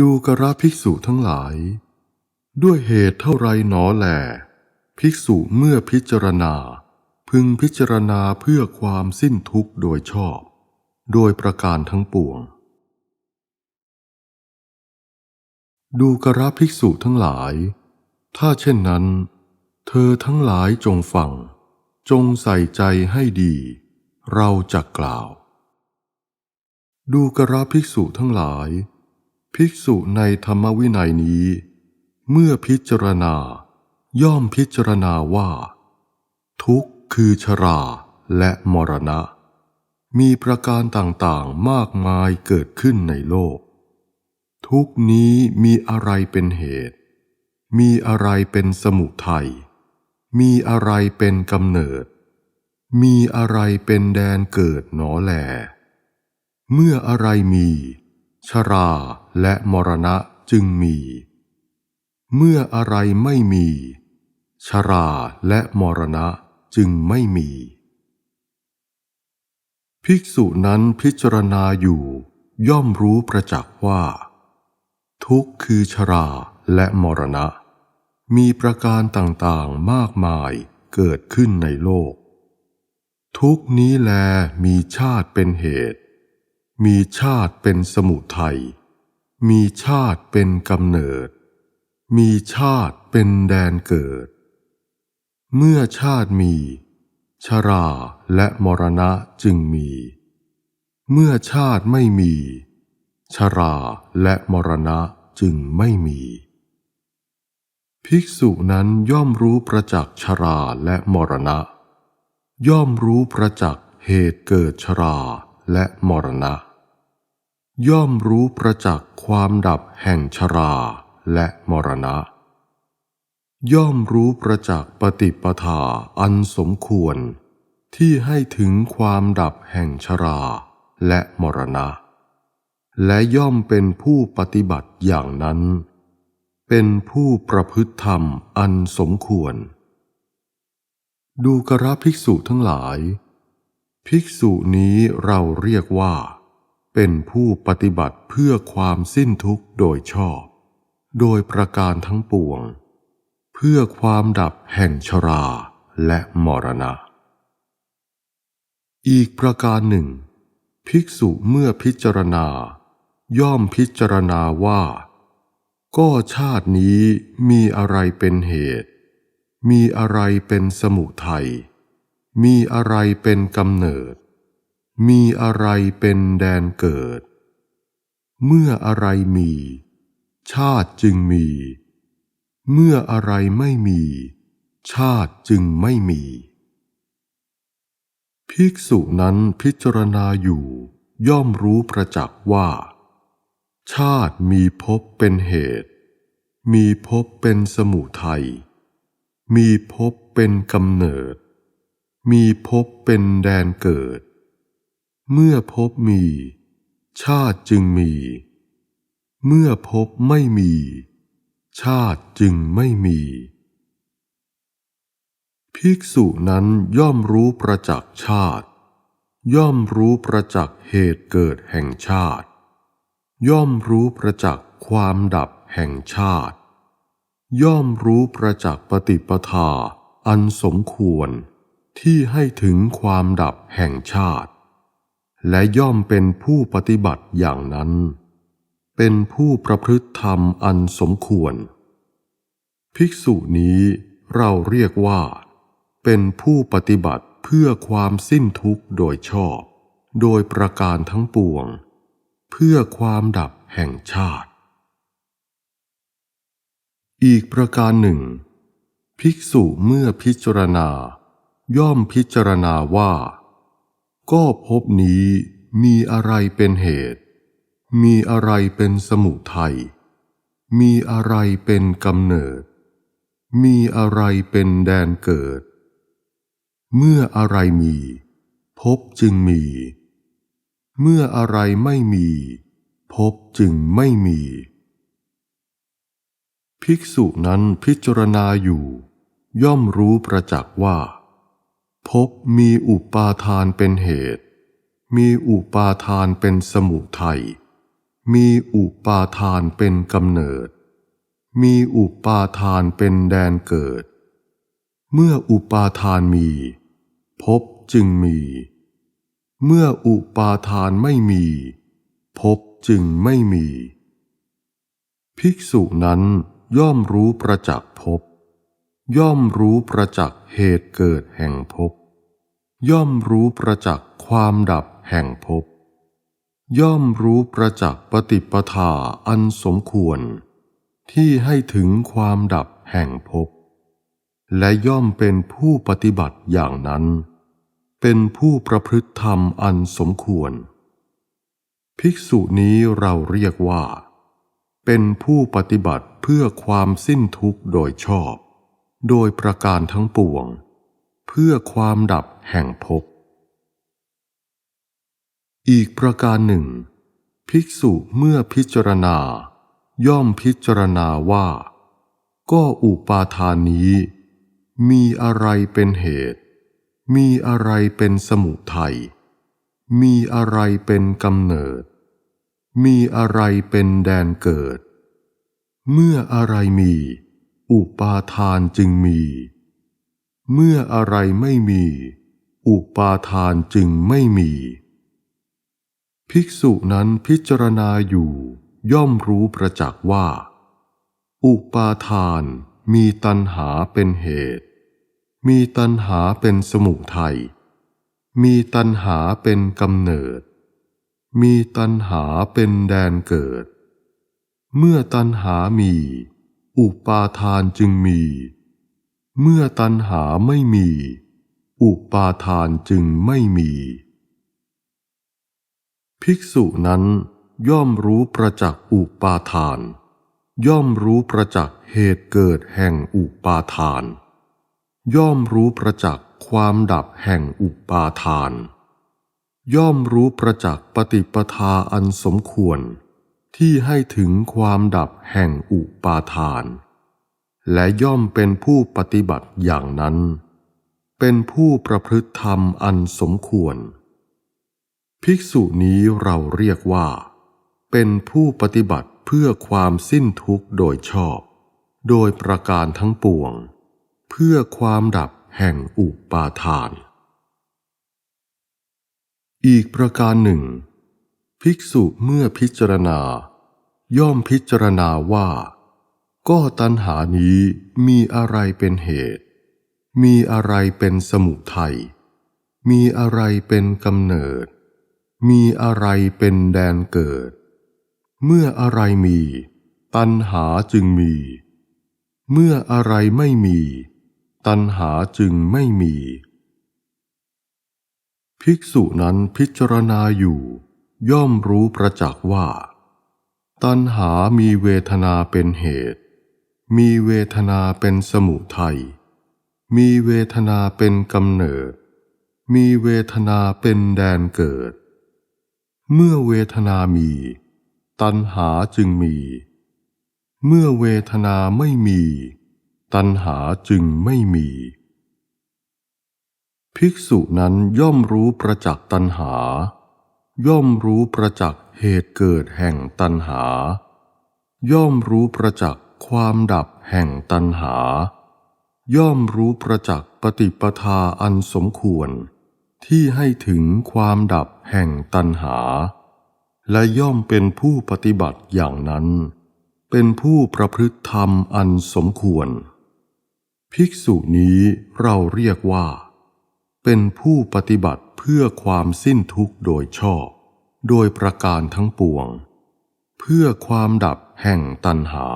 ดูกระภิกษุทั้งหลาย ด้วยเหตุเท่าไรหนอแหลภิกษุเมื่อพิจารณา พึงพิจารณาเพื่อความสิ้นทุกข์โดยชอบ โดยประการทั้งปวง ดูกระภิกษุทั้งหลาย ถ้าเช่นนั้น เธอทั้งหลายจงฟัง จงใส่ใจให้ดี เราจะกล่าว ดูกระภิกษุทั้งหลาย ภิกษุในธรรมวินัยนี้ เมื่อพิจารณา ย่อมพิจารณาว่า ทุกข์คือชราและมรณะ มีประการต่างๆมากมายเกิดขึ้นในโลก ทุกนี้มีอะไรเป็นเหตุ มีอะไรเป็นสมุทัยมีอะไรเป็นกำเนิด มีอะไรเป็นแดนเกิดหนอแหลเมื่ออะไรมี ชราและมรณะจึงมี เมื่ออะไรไม่มี ชราและมรณะจึงไม่มี ภิกษุนั้นพิจารณาอยู่ย่อมรู้ประจักษ์ว่า ทุกข์คือชราและมรณะ มีประการต่างๆมากมายเกิดขึ้นในโลก ทุกนี้แลมีชาติเป็นเหตุ มีชาติเป็นสมุทัย มีชาติเป็นกำเนิด มีชาติเป็นแดนเกิด เมื่อชาติมี ชราและมรณะจึงมี เมื่อชาติไม่มี ชราและมรณะจึงไม่มี ภิกษุนั้นย่อมรู้ประจักษ์ชราและมรณะ ย่อมรู้ประจักษ์เหตุเกิดชราและมรณะ ย่อมรู้ประจักษ์ความดับแห่งชราและมรณะ ย่อมรู้ประจักษ์ปฏิปทาอันสมควร ที่ให้ถึงความดับแห่งชราและมรณะ และย่อมเป็นผู้ปฏิบัติอย่างนั้น เป็นผู้ประพฤติธรรมอันสมควร ดูกระภิกษุทั้งหลาย ภิกษุนี้เราเรียกว่า เป็นผู้ปฏิบัติเพื่อความสิ้นทุกข์โดยชอบ โดยประการทั้งปวง เพื่อความดับแห่งชราและมรณะ อีกประการหนึ่ง ภิกษุเมื่อพิจารณา ย่อมพิจารณาว่า ก็ชาตินี้มีอะไรเป็นเหตุ มีอะไรเป็นสมุทัยมีอะไรเป็นกำเนิด มีอะไรเป็นแดนเกิด เมื่ออะไรมี ชาติจึงมี เมื่ออะไรไม่มี ชาติจึงไม่มี ภิกษุนั้นพิจารณาอยู่ ย่อมรู้ประจักษ์ว่า ชาติมีภพเป็นเหตุ มีภพเป็นสมุทัย มีภพเป็นกำเนิด มีภพเป็นแดนเกิด เมื่อภพมี ชาติจึงมี เมื่อภพไม่มี ชาติจึงไม่มี ภิกษุนั้นย่อมรู้ประจักษ์ชาติ ย่อมรู้ประจักษ์เหตุเกิดแห่งชาติ ย่อมรู้ประจักษ์ความดับแห่งชาติ ย่อมรู้ประจักษ์ปฏิปทาอันสมควรที่ให้ถึงความดับแห่งชาติ และย่อมเป็นผู้ปฏิบัติอย่างนั้น เป็นผู้ประพฤติธรรมอันสมควร ภิกษุนี้เราเรียกว่า เป็นผู้ปฏิบัติเพื่อความสิ้นทุกข์โดยชอบ โดยประการทั้งปวง เพื่อความดับแห่งชาติ อีกประการหนึ่ง ภิกษุเมื่อพิจารณา ย่อมพิจารณาว่า ก็พบนี้มีอะไรเป็นเหตุ มีอะไรเป็นสมุทัย มีอะไรเป็นกำเนิด มีอะไรเป็นแดนเกิด เมื่ออะไรมีพบจึงมี เมื่ออะไรไม่มีพบจึงไม่มี ภิกษุนั้นพิจารณาอยู่ ย่อมรู้ประจักษ์ว่า พบมีอุปาทานเป็นเหตุ มีอุปาทานเป็นสมุทัย มีอุปาทานเป็นกำเนิด มีอุปาทานเป็นแดนเกิด เมื่ออุปาทานมีภพจึงมี เมื่ออุปาทานไม่มีภพจึงไม่มี ภิกษุนั้นย่อมรู้ประจักษ์ภพย่อมรู้ประจักษ์เหตุเกิดแห่งภพ ย่อมรู้ประจักษ์ความดับแห่งภพ ย่อมรู้ประจักษ์ปฏิปทาอันสมควร ที่ให้ถึงความดับแห่งภพ และย่อมเป็นผู้ปฏิบัติอย่างนั้น เป็นผู้ประพฤติธรรมอันสมควร ภิกษุนี้เราเรียกว่า เป็นผู้ปฏิบัติเพื่อความสิ้นทุกข์โดยชอบ โดยประการทั้งปวง เพื่อความดับแห่งภพ อีกประการหนึ่ง ภิกษุเมื่อพิจารณา ย่อมพิจารณาว่า ก็อุปาทานนี้ มีอะไรเป็นเหตุ มีอะไรเป็นสมุทัย มีอะไรเป็นกำเนิด มีอะไรเป็นแดนเกิด เมื่ออะไรมี อุปาทานจึงมี เมื่ออะไรไม่มี อุปาทานจึงไม่มี ภิกษุนั้นพิจารณาอยู่ย่อมรู้ประจักษ์ว่า อุปาทานมีตัณหาเป็นเหตุ มีตัณหาเป็นสมุทัย มีตัณหาเป็นกำเนิด มีตัณหาเป็นแดนเกิด เมื่อตัณหามี อุปาทานจึงมี เมื่อตัณหาไม่มี อุปาทานจึงไม่มี ภิกษุนั้นย่อมรู้ประจักษ์อุปาทาน ย่อมรู้ประจักษ์เหตุเกิดแห่งอุปาทาน ย่อมรู้ประจักษ์ความดับแห่งอุปาทาน ย่อมรู้ประจักษ์ปฏิปทาอันสมควร ที่ให้ถึงความดับแห่งอุปาทาน และย่อมเป็นผู้ปฏิบัติอย่างนั้น เป็นผู้ประพฤติธรรมอันสมควร ภิกษุนี้เราเรียกว่า เป็นผู้ปฏิบัติเพื่อความสิ้นทุกข์โดยชอบ โดยประการทั้งปวง เพื่อความดับแห่งอุปาทาน อีกประการหนึ่ง ภิกษุเมื่อพิจารณา ย่อมพิจารณาว่า ก็ตัณหานี้มีอะไรเป็นเหตุ มีอะไรเป็นสมุทัย มีอะไรเป็นกำเนิด มีอะไรเป็นแดนเกิด เมื่ออะไรมี ตัณหาจึงมี เมื่ออะไรไม่มี ตัณหาจึงไม่มี ภิกษุนั้นพิจารณาอยู่ ย่อมรู้ประจักษ์ว่า ตัณหามีเวทนาเป็นเหตุ มีเวทนาเป็นสมุทัย มีเวทนาเป็นกำเนิด มีเวทนาเป็นแดนเกิด เมื่อเวทนามี ตัณหาจึงมี เมื่อเวทนาไม่มี ตัณหาจึงไม่มี ภิกษุนั้นย่อมรู้ประจักษ์ตัณหา ย่อมรู้ประจักษ์เหตุเกิดแห่งตัณหา ย่อมรู้ประจักษ์ ความดับแห่งตัณหา ย่อมรู้ประจักษ์ปฏิปทาอันสมควร ที่ให้ถึงความดับแห่งตัณหา และย่อมเป็นผู้ปฏิบัติอย่างนั้น เป็นผู้ประพฤติธรรมอันสมควร ภิกษุนี้เราเรียกว่า เป็นผู้ปฏิบัติเพื่อความสิ้นทุกข์โดยชอบ โดยประการทั้งปวง เพื่อความดับแห่งตัณหา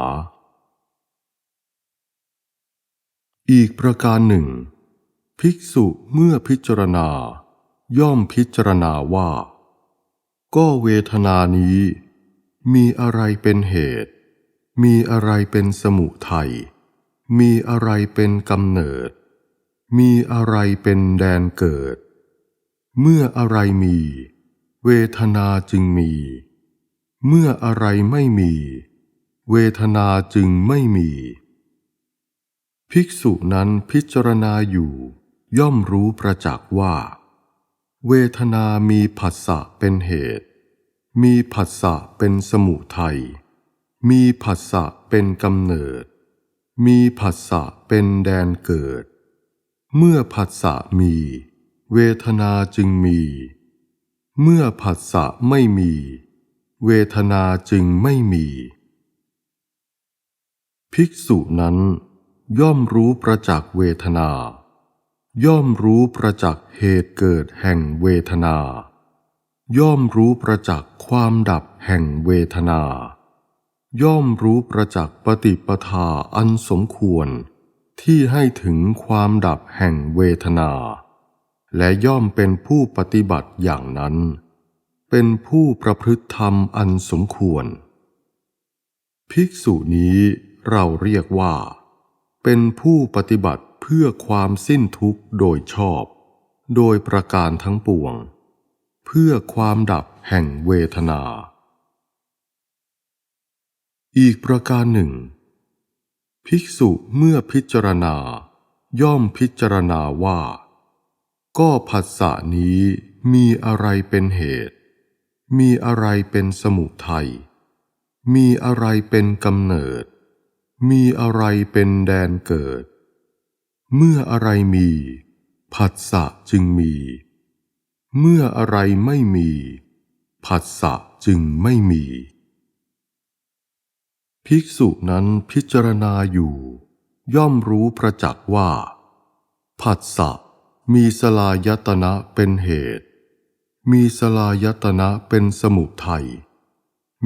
อีกประการหนึ่ง ภิกษุเมื่อพิจารณา ย่อมพิจารณาว่า ก็เวทนานี้ มีอะไรเป็นเหตุ มีอะไรเป็นสมุทัยมีอะไรเป็นกำเนิด มีอะไรเป็นแดนเกิด เมื่ออะไรมี เวทนาจึงมี เมื่ออะไรไม่มี เวทนาจึงไม่มี ภิกษุนั้นพิจารณาอยู่ ย่อมรู้ประจักษ์ว่า เวทนามีผัสสะเป็นเหตุ มีผัสสะเป็นสมุทัย มีผัสสะเป็นกำเนิด มีผัสสะเป็นแดนเกิด เมื่อผัสสะมี เวทนาจึงมี เมื่อผัสสะไม่มี เวทนาจึงไม่มี ภิกษุนั้น ย่อมรู้ประจักษ์เวทนา ย่อมรู้ประจักษ์เหตุเกิดแห่งเวทนา ย่อมรู้ประจักษ์ความดับแห่งเวทนา ย่อมรู้ประจักษ์ปฏิปทาอันสมควร ที่ให้ถึงความดับแห่งเวทนา และย่อมเป็นผู้ปฏิบัติอย่างนั้น เป็นผู้ประพฤติธรรมอันสมควร ภิกษุนี้เราเรียกว่า เป็นผู้ปฏิบัติเพื่อความสิ้นทุกข์โดยชอบ โดยประการทั้งปวง เพื่อความดับแห่งเวทนา อีกประการหนึ่ง ภิกษุเมื่อพิจารณา ย่อมพิจารณาว่า ก็ผัสสะนี้มีอะไรเป็นเหตุ มีอะไรเป็นสมุทัยมีอะไรเป็นกำเนิด มีอะไรเป็นแดนเกิด เมื่ออะไรมี ผัสสะจึงมี เมื่ออะไรไม่มี ผัสสะจึงไม่มี ภิกษุนั้นพิจารณาอยู่ ย่อมรู้ประจักษ์ว่า ผัสสะมีสลายตนะเป็นเหตุ มีสลายตนะเป็นสมุทัย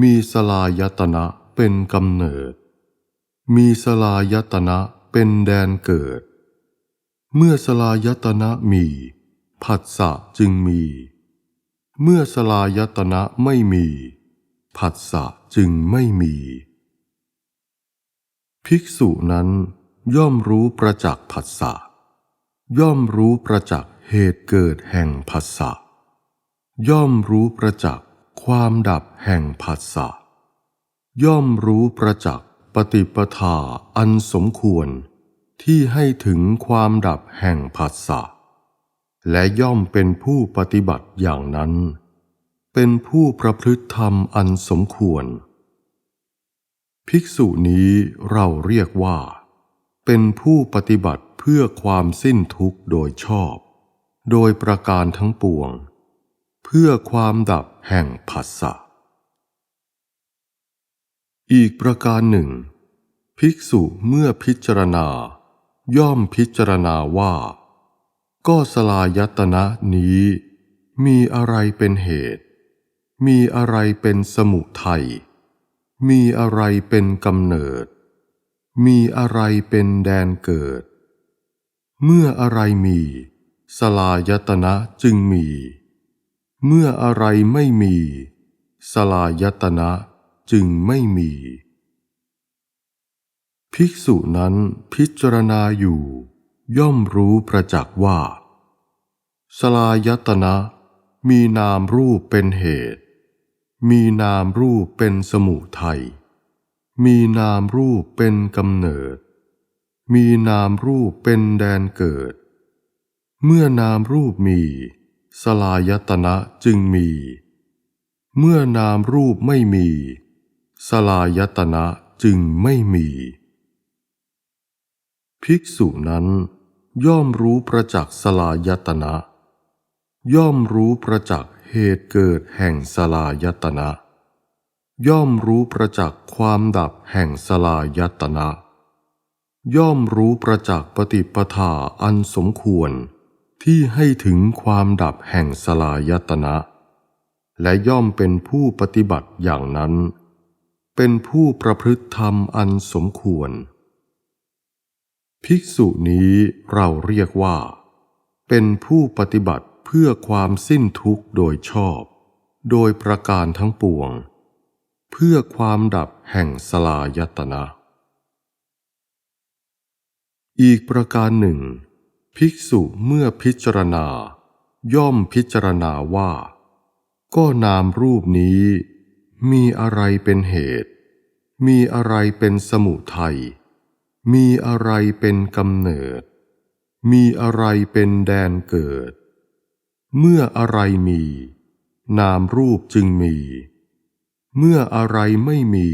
มีสลายตนะเป็นกำเนิด มีสลายตนะเป็นแดนเกิด เมื่อสลายตนะมีผัสสะจึงมี เมื่อสลายตนะไม่มีผัสสะจึงไม่มี ภิกษุนั้นย่อมรู้ประจักษ์ผัสสะย่อมรู้ประจักษ์เหตุเกิดแห่งผัสสะย่อมรู้ประจักษ์ความดับแห่งผัสสะย่อมรู้ประจักษ์ ปฏิปทาอันสมควรที่ให้ถึงความดับแห่งผัสสะและย่อมเป็นผู้ปฏิบัติอย่างนั้น เป็นผู้ประพฤติธรรมอันสมควร ภิกษุนี้เราเรียกว่า เป็นผู้ปฏิบัติเพื่อความสิ้นทุกข์โดยชอบ โดยประการทั้งปวง เพื่อความดับแห่งผัสสะ อีกประการหนึ่ง ภิกษุเมื่อพิจารณา ย่อมพิจารณาว่า ก็สลายตนะนี้ มีอะไรเป็นเหตุ มีอะไรเป็นสมุทัยมีอะไรเป็นกำเนิด มีอะไรเป็นแดนเกิด เมื่ออะไรมี สลายตนะจึงมี เมื่ออะไรไม่มี สลายตนะ จึงไม่มี ภิกษุนั้นพิจารณาอยู่ ย่อมรู้ประจักษ์ว่า สลายตนะมีนามรูปเป็นเหตุ มีนามรูปเป็นสมุทัย มีนามรูปเป็นกำเนิด มีนามรูปเป็นแดนเกิด เมื่อนามรูปมี สลายตนะจึงมี เมื่อนามรูปไม่มี สลายตนะจึงไม่มี ภิกษุนั้นย่อมรู้ประจักษ์สลายตนะ ย่อมรู้ประจักษ์เหตุเกิดแห่งสลายตนะ ย่อมรู้ประจักษ์ความดับแห่งสลายตนะ ย่อมรู้ประจักษ์ปฏิปทาอันสมควรที่ให้ถึงความดับแห่งสลายตนะ และย่อมเป็นผู้ปฏิบัติอย่างนั้น เป็นผู้ประพฤติธรรมอันสมควร ภิกษุนี้เราเรียกว่า เป็นผู้ปฏิบัติเพื่อความสิ้นทุกข์โดยชอบ โดยประการทั้งปวง เพื่อความดับแห่งสลายตนะ อีกประการหนึ่ง ภิกษุเมื่อพิจารณา ย่อมพิจารณาว่า ก็นามรูปนี้ มีอะไรเป็นเหตุ มีอะไรเป็นสมุทัย มีอะไรเป็นกำเนิด มีอะไรเป็นแดนเกิด เมื่ออะไรมี นามรูปจึงมี เมื่ออะไรไม่มี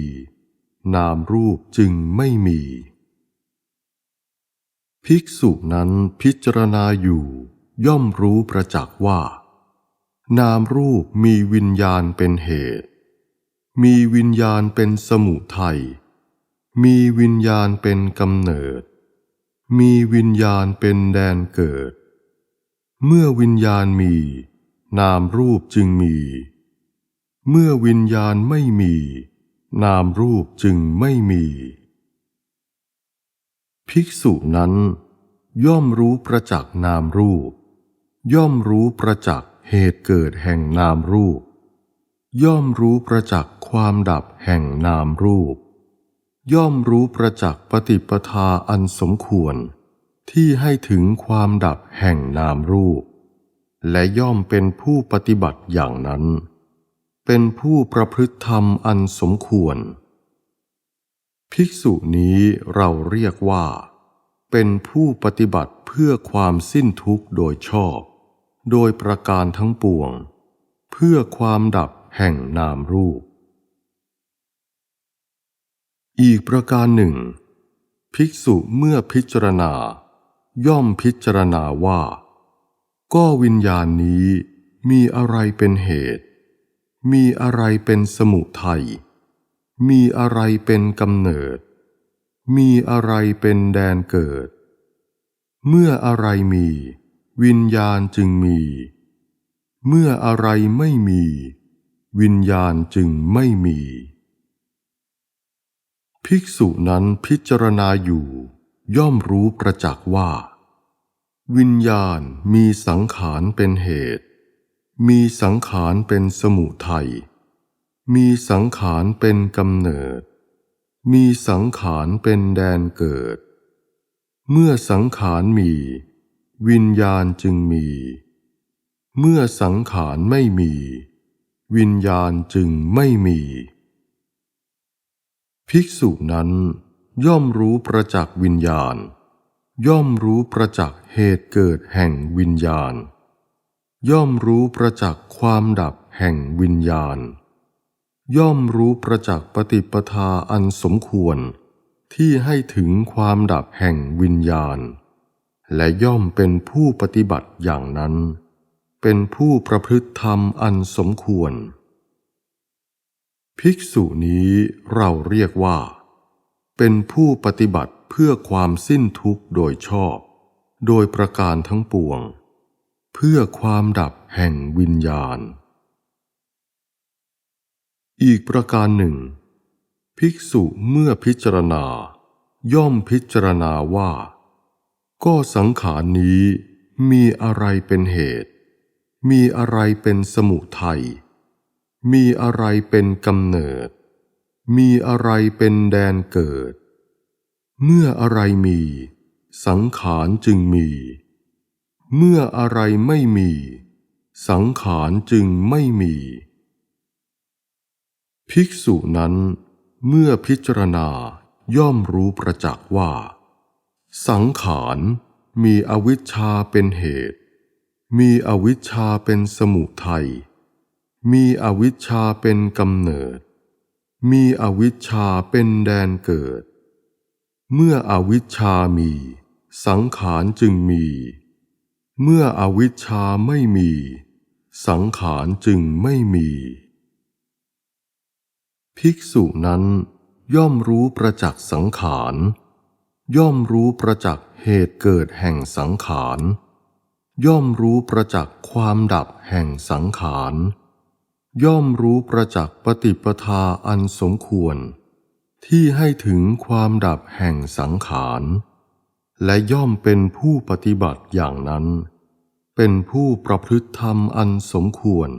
นามรูปจึงไม่มี ภิกษุนั้นพิจารณาอยู่ย่อมรู้ประจักษ์ว่า นามรูปมีวิญญาณเป็นเหตุ มีวิญญาณเป็นสมุทัย มีวิญญาณเป็นกำเนิด มีวิญญาณเป็นแดนเกิด เมื่อวิญญาณมี นามรูปจึงมี เมื่อวิญญาณไม่มี นามรูปจึงไม่มี ภิกษุนั้น ย่อมรู้ประจักษ์นามรูป ย่อมรู้ประจักษ์เหตุเกิดแห่งนามรูป ย่อมรู้ประจักษ์ความดับแห่งนามรูป ย่อมรู้ประจักษ์ปฏิปทาอันสมควร ที่ให้ถึงความดับแห่งนามรูป และย่อมเป็นผู้ปฏิบัติอย่างนั้น เป็นผู้ประพฤติธรรมอันสมควร ภิกษุนี้เราเรียกว่า เป็นผู้ปฏิบัติเพื่อความสิ้นทุกข์โดยชอบ โดยประการทั้งปวง เพื่อความดับ แห่งนามรูป อีกประการหนึ่ง ภิกษุเมื่อพิจารณา ย่อมพิจารณาว่า ก็วิญญาณนี้มีอะไรเป็นเหตุ มีอะไรเป็นสมุทัย มีอะไรเป็นกำเนิด มีอะไรเป็นแดนเกิด เมื่ออะไรมี วิญญาณจึงมี เมื่ออะไรไม่มี วิญญาณจึงไม่มี ภิกษุนั้นพิจารณาอยู่ ย่อมรู้ประจักษ์ว่า วิญญาณมีสังขารเป็นเหตุ มีสังขารเป็นสมุทัยมีสังขารเป็นกำเนิด มีสังขารเป็นแดนเกิด เมื่อสังขารมี วิญญาณจึงมี เมื่อสังขารไม่มี วิญญาณจึงไม่มี ภิกษุนั้น ย่อมรู้ประจักษ์วิญญาณ ย่อมรู้ประจักษ์เหตุเกิดแห่งวิญญาณ ย่อมรู้ประจักษ์ความดับแห่งวิญญาณ ย่อมรู้ประจักษ์ปฏิปทาอันสมควร ที่ให้ถึงความดับแห่งวิญญาณ และย่อมเป็นผู้ปฏิบัติอย่างนั้น เป็นผู้ประพฤติธรรมอันสมควร ภิกษุนี้เราเรียกว่า เป็นผู้ปฏิบัติเพื่อความสิ้นทุกข์โดยชอบ โดยประการทั้งปวง เพื่อความดับแห่งวิญญาณ อีกประการหนึ่ง ภิกษุเมื่อพิจารณา ย่อมพิจารณาว่า ก็สังขารนี้มีอะไรเป็นเหตุ มีอะไรเป็นสมุทัย มีอะไรเป็นกำเนิด มีอะไรเป็นแดนเกิด เมื่ออะไรมี สังขารจึงมี เมื่ออะไรไม่มี สังขารจึงไม่มี ภิกษุนั้นเมื่อพิจารณาย่อมรู้ประจักษ์ว่า สังขารมีอวิชชาเป็นเหตุ มีอวิชชาเป็นสมุทัย มีอวิชชาเป็นกำเนิด มีอวิชชาเป็นแดนเกิด เมื่ออวิชชามี สังขารจึงมี เมื่ออวิชชาไม่มี สังขารจึงไม่มี ภิกษุนั้นย่อมรู้ประจักษ์สังขาร ย่อมรู้ประจักษ์เหตุเกิดแห่งสังขาร ย่อมรู้ประจักษ์ความดับแห่งสังขาร ย่อมรู้ประจักษ์ปฏิปทาอันสมควร ที่ให้ถึงความดับแห่งสังขาร และย่อมเป็นผู้ปฏิบัติอย่างนั้น เป็นผู้ประพฤติธรรมอันสมควร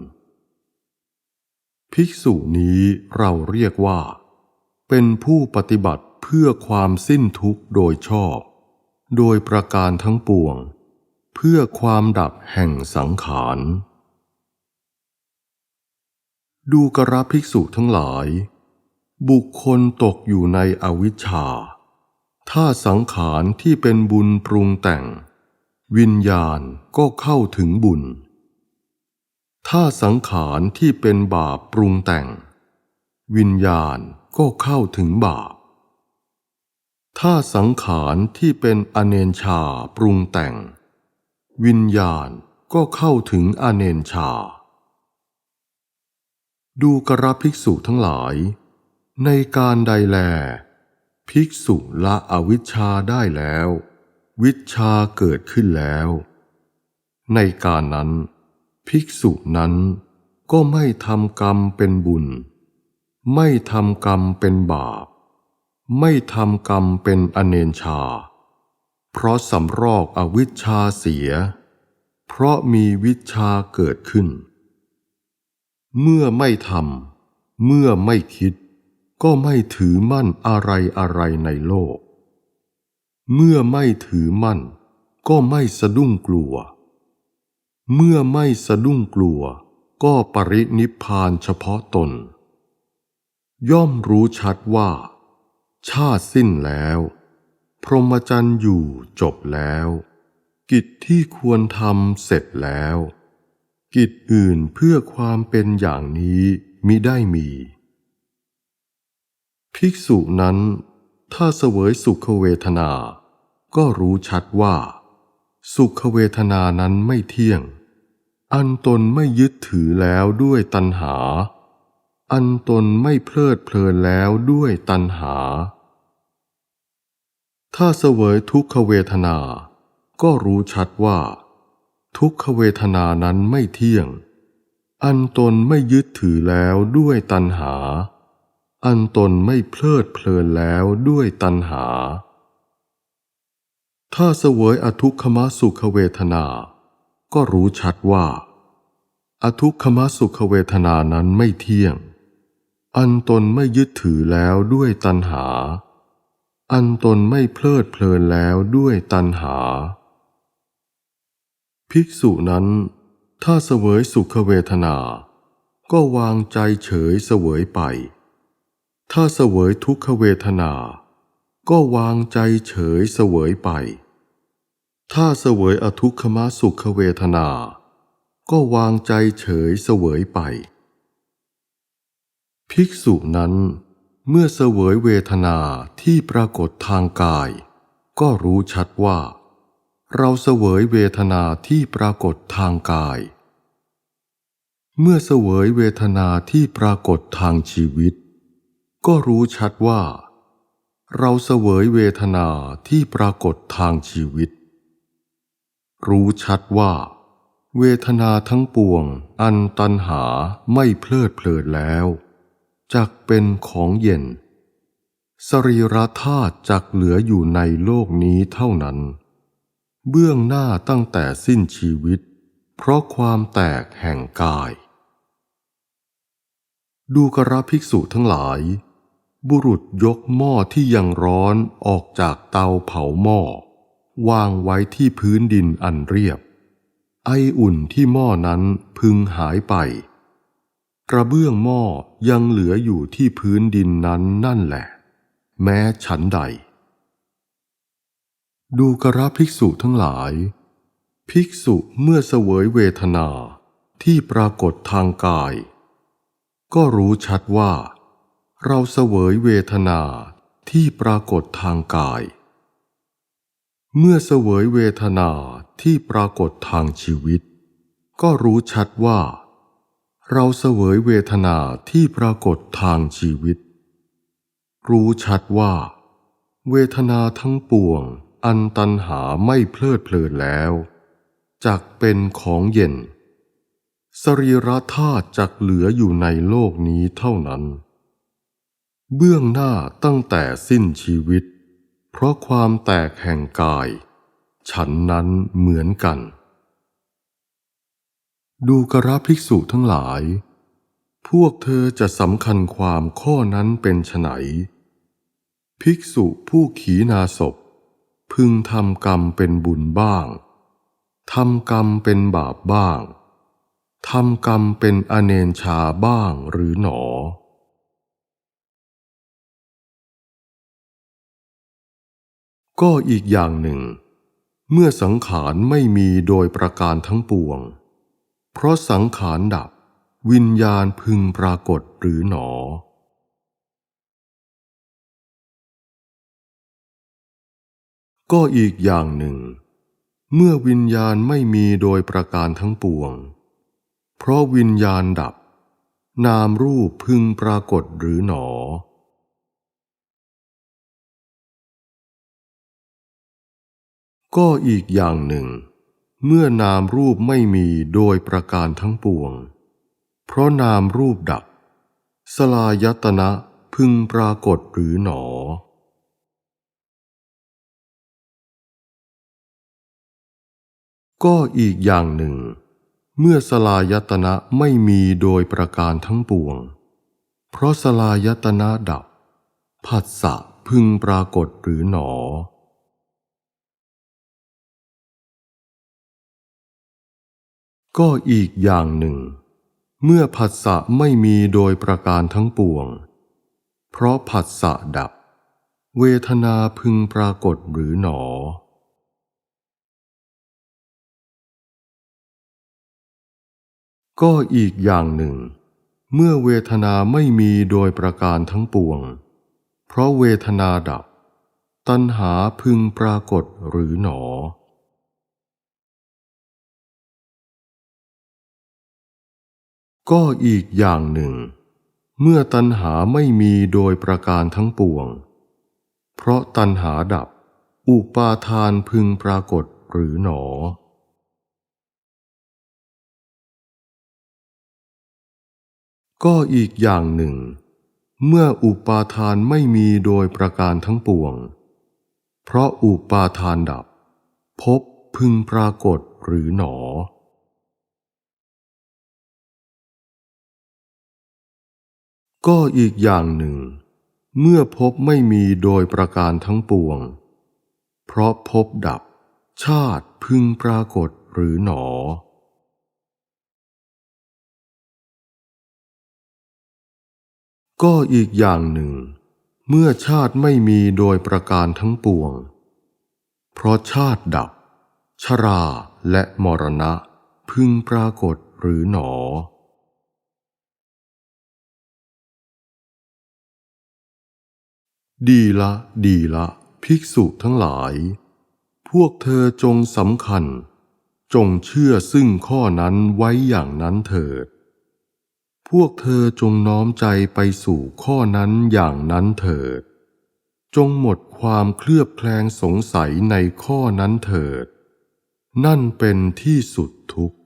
ภิกษุนี้เราเรียกว่า เป็นผู้ปฏิบัติเพื่อความสิ้นทุกข์โดยชอบ โดยประการทั้งปวง เพื่อความดับแห่งสังขาร ดูกระภิกษุทั้งหลาย บุคคลตกอยู่ในอวิชชา ถ้าสังขารที่เป็นบุญปรุงแต่ง วิญญาณก็เข้าถึงบุญ ถ้าสังขารที่เป็นบาปปรุงแต่ง วิญญาณก็เข้าถึงบาป ถ้าสังขารที่เป็นอเนนชาปรุงแต่ง วิญญาณก็เข้าถึงอเนนชา ดูกระภิกษุทั้งหลาย ในการใดแล ภิกษุละอวิชชาได้แล้ว วิชาเกิดขึ้นแล้ว ในการนั้น ภิกษุนั้นก็ไม่ทำกรรมเป็นบุญ ไม่ทำกรรมเป็นบาป ไม่ทำกรรมเป็นอเนนชา เพราะสำรอกอวิชชาเสีย เพราะมีวิชชาเกิดขึ้น เมื่อไม่ทำเมื่อไม่คิด ก็ไม่ถือมั่นอะไรอะไรในโลก เมื่อไม่ถือมั่น ก็ไม่สะดุ้งกลัว เมื่อไม่สะดุ้งกลัว ก็ปรินิพพานเฉพาะตน ย่อมรู้ชัดว่า ชาติสิ้นแล้ว พรหมจรรย์อยู่จบแล้ว กิจที่ควรทำเสร็จแล้ว กิจอื่นเพื่อความเป็นอย่างนี้มิได้มี ภิกษุนั้น ถ้าเสวยสุขเวทนา ก็รู้ชัดว่า สุขเวทนานั้นไม่เที่ยง อันตนไม่ยึดถือแล้วด้วยตัณหา อันตนไม่เพลิดเพลินแล้วด้วยตัณหา ถ้าเสวยทุกขเวทนา ก็รู้ชัดว่า ทุกขเวทนานั้นไม่เที่ยง อันตนไม่ยึดถือแล้วด้วยตัณหา อันตนไม่เพลิดเพลินแล้วด้วยตัณหา ถ้าเสวยอทุกขมสุขเวทนา ก็รู้ชัดว่า อทุกขมสุขเวทนานั้นไม่เที่ยง อันตนไม่ยึดถือแล้วด้วยตัณหา อันตนไม่เพลิดเพลินแล้วด้วยตัณหา ภิกษุนั้น ถ้าเสวยสุขเวทนา ก็วางใจเฉยเสวยไป ถ้าเสวยทุกขเวทนา ก็วางใจเฉยเสวยไป ถ้าเสวยอทุกขมสุขเวทนา ก็วางใจเฉยเสวยไป ภิกษุนั้น เมื่อเสวยเวทนาที่ปรากฏทางกาย ก็รู้ชัดว่า เราเสวยเวทนาที่ปรากฏทางกาย เมื่อเสวยเวทนาที่ปรากฏทางชีวิต ก็รู้ชัดว่า เราเสวยเวทนาที่ปรากฏทางชีวิต รู้ชัดว่า เวทนาทั้งปวงอันตันหาไม่เพลิดเพลินแล้ว จักเป็นของเย็น สรีระธาตุจักเหลืออยู่ในโลกนี้เท่านั้น เบื้องหน้าตั้งแต่สิ้นชีวิต เพราะความแตกแห่งกาย ดูกระภิกษุทั้งหลาย บุรุษยกหม้อที่ยังร้อนออกจากเตาเผาหม้อวางไว้ที่พื้นดินอันเรียบ ไออุ่นที่หม้อนั้นพึงหายไป กระเบื้องหม้อยังเหลืออยู่ที่พื้นดินนั้นนั่นแหละ แม้ฉันใด ดูกระภิกษุทั้งหลาย ภิกษุเมื่อเสวยเวทนาที่ปรากฏทางกาย ก็รู้ชัดว่า เราเสวยเวทนาที่ปรากฏทางกาย เมื่อเสวยเวทนาที่ปรากฏทางชีวิต ก็รู้ชัดว่า เราเสวยเวทนาที่ปรากฏทางชีวิต รู้ชัดว่า เวทนาทั้งปวงอันตันหาไม่เพลิดเพลินแล้วจักเป็นของเย็น สรีระธาตุจักเหลืออยู่ในโลกนี้เท่านั้น เบื้องหน้าตั้งแต่สิ้นชีวิต เพราะความแตกแห่งกาย ฉันนั้นเหมือนกัน ดูกระภิกษุทั้งหลาย พวกเธอจะสำคัญความข้อนั้นเป็นไฉนภิกษุผู้ขีนาศพ พึงทำกรรมเป็นบุญบ้าง ทำกรรมเป็นบาปบ้าง ทำกรรมเป็นอเนนชาบ้างหรือหนอ ก็อีกอย่างหนึ่ง เมื่อสังขารไม่มีโดยประการทั้งปวง เพราะสังขารดับวิญญาณพึงปรากฏหรือหนอ ก็อีกอย่างหนึ่ง เมื่อวิญญาณไม่มีโดยประการทั้งปวง เพราะวิญญาณดับ นามรูปพึงปรากฏหรือหนอ ก็อีกอย่างหนึ่ง เมื่อนามรูปไม่มีโดยประการทั้งปวง เพราะนามรูปดับ สลายตนะพึงปรากฏหรือหนอ ก็อีกอย่างหนึ่ง เมื่อสลายตนะไม่มีโดยประการทั้งปวง เพราะสลายตนะดับ ผัสสะพึงปรากฏหรือหนอ ก็อีกอย่างหนึ่ง เมื่อผัสสะไม่มีโดยประการทั้งปวง เพราะผัสสะดับ เวทนาพึงปรากฏหรือหนอ ก็อีกอย่างหนึ่ง เมื่อเวทนาไม่มีโดยประการทั้งปวง เพราะเวทนาดับ ตัณหาพึงปรากฏหรือหนอ ก็อีกอย่างหนึ่ง เมื่อตัณหาไม่มีโดยประการทั้งปวง เพราะตัณหาดับ อุปาทานพึงปรากฏหรือหนอ ก็อีกอย่างหนึ่ง เมื่ออุปาทานไม่มีโดยประการทั้งปวง เพราะอุปาทานดับพบพึงปรากฏหรือหนอ ก็อีกอย่างหนึ่ง เมื่อพบไม่มีโดยประการทั้งปวง เพราะพบดับ ชาติพึงปรากฏหรือหนอ ก็อีกอย่างหนึ่ง เมื่อชาติไม่มีโดยประการทั้งปวง เพราะชาติดับ ชราและมรณะพึงปรากฏหรือหนอ ดีละดีละ ภิกษุทั้งหลาย พวกเธอจงสำคัญ จงเชื่อซึ่งข้อนั้นไว้อย่างนั้นเถิด พวกเธอจงน้อมใจไปสู่ข้อนั้นอย่างนั้นเถิด จงหมดความเคลือบแคลงสงสัยในข้อนั้นเถิด นั่นเป็นที่สุดทุกข์